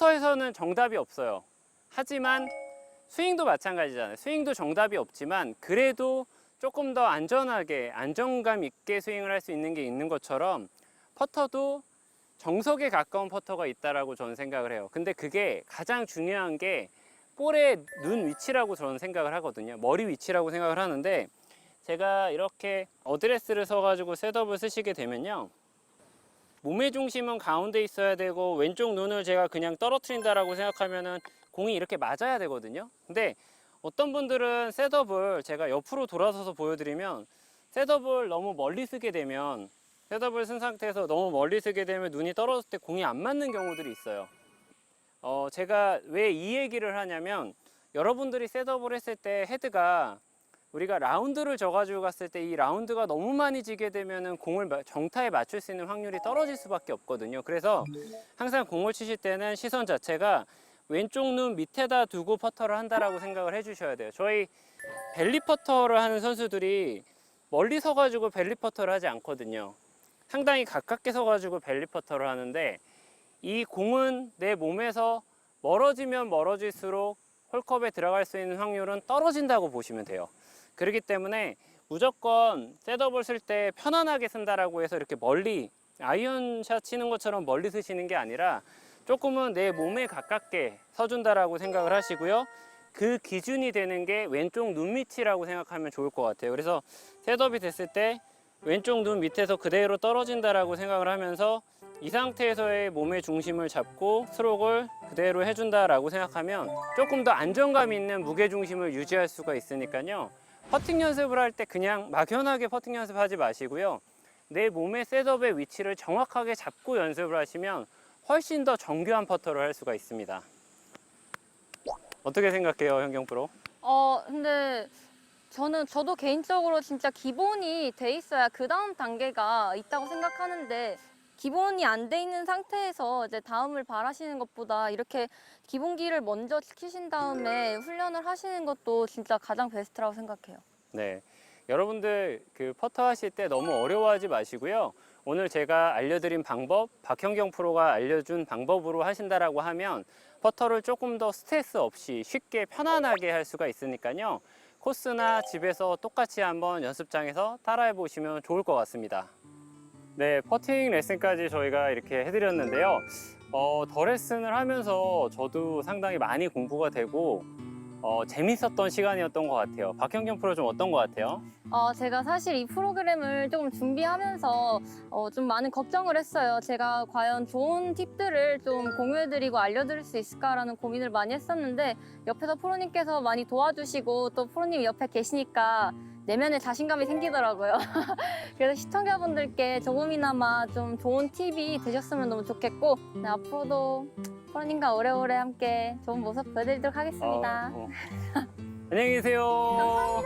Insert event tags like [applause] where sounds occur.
퍼터에서는 정답이 없어요. 하지만 스윙도 마찬가지잖아요. 스윙도 정답이 없지만 그래도 조금 더 안전하게 안정감 있게 스윙을 할 수 있는 게 있는 것처럼 퍼터도 정석에 가까운 퍼터가 있다라고 저는 생각을 해요. 근데 그게 가장 중요한 게 볼의 눈 위치라고 저는 생각을 하거든요. 머리 위치라고 생각을 하는데 제가 이렇게 어드레스를 써가지고 셋업을 쓰시게 되면요. 몸의 중심은 가운데 있어야 되고 왼쪽 눈을 제가 그냥 떨어뜨린다라고 생각하면은 공이 이렇게 맞아야 되거든요. 근데 어떤 분들은 셋업을 제가 옆으로 돌아서서 보여드리면 셋업을 너무 멀리 쓰게 되면 셋업을 쓴 상태에서 너무 멀리 쓰게 되면 눈이 떨어질 때 공이 안 맞는 경우들이 있어요. 어, 제가 왜 이 얘기를 하냐면 여러분들이 셋업을 했을 때 헤드가 우리가 라운드를 져가지고 갔을 때 이 라운드가 너무 많이 지게 되면은 공을 마- 정타에 맞출 수 있는 확률이 떨어질 수밖에 없거든요. 그래서 항상 공을 치실 때는 시선 자체가 왼쪽 눈 밑에다 두고 퍼터를 한다라고 생각을 해주셔야 돼요. 저희 벨리 퍼터를 하는 선수들이 멀리 서가지고 벨리 퍼터를 하지 않거든요. 상당히 가깝게 서가지고 벨리 퍼터를 하는데 이 공은 내 몸에서 멀어지면 멀어질수록 홀컵에 들어갈 수 있는 확률은 떨어진다고 보시면 돼요. 그렇기 때문에 무조건 셋업을 쓸 때 편안하게 쓴다라고 해서 이렇게 멀리 아이언샷 치는 것처럼 멀리 쓰시는 게 아니라 조금은 내 몸에 가깝게 서준다라고 생각을 하시고요. 그 기준이 되는 게 왼쪽 눈 밑이라고 생각하면 좋을 것 같아요. 그래서 셋업이 됐을 때 왼쪽 눈 밑에서 그대로 떨어진다라고 생각을 하면서 이 상태에서의 몸의 중심을 잡고 스트로크를 그대로 해준다라고 생각하면 조금 더 안정감 있는 무게 중심을 유지할 수가 있으니까요. 퍼팅 연습을 할 때 그냥 막연하게 퍼팅 연습하지 마시고요. 내 몸의 셋업의 위치를 정확하게 잡고 연습을 하시면 훨씬 더 정교한 퍼터를 할 수가 있습니다. 어떻게 생각해요, 현경 프로? 어, 근데 저는 저도 개인적으로 진짜 기본이 돼 있어야 그 다음 단계가 있다고 생각하는데 기본이 안 돼 있는 상태에서 이제 다음을 바라시는 것보다 이렇게 기본기를 먼저 지키신 다음에 훈련을 하시는 것도 진짜 가장 베스트라고 생각해요. 네. 여러분들 그 퍼터 하실 때 너무 어려워하지 마시고요. 오늘 제가 알려드린 방법, 박현경 프로가 알려준 방법으로 하신다라고 하면 퍼터를 조금 더 스트레스 없이 쉽게 편안하게 할 수가 있으니까요. 코스나 집에서 똑같이 한번 연습장에서 따라해 보시면 좋을 것 같습니다. 네, 퍼팅 레슨까지 저희가 이렇게 해드렸는데요. 어, 더 레슨을 하면서 저도 상당히 많이 공부가 되고 어, 재밌었던 시간이었던 것 같아요. 박현경 프로 좀 어떤 것 같아요? 어, 제가 사실 이 프로그램을 조금 준비하면서 어, 좀 많은 걱정을 했어요. 제가 과연 좋은 팁들을 좀 공유해드리고 알려드릴 수 있을까라는 고민을 많이 했었는데 옆에서 프로님께서 많이 도와주시고 또 프로님 옆에 계시니까 내면에 자신감이 생기더라고요. [laughs] 그래서 시청자분들께 조금이나마 좀 좋은 팁이 되셨으면 너무 좋겠고 네, 앞으로도 프로님과 오래오래 함께 좋은 모습 보여드리도록 하겠습니다. 어, 어. 안녕히 계세요.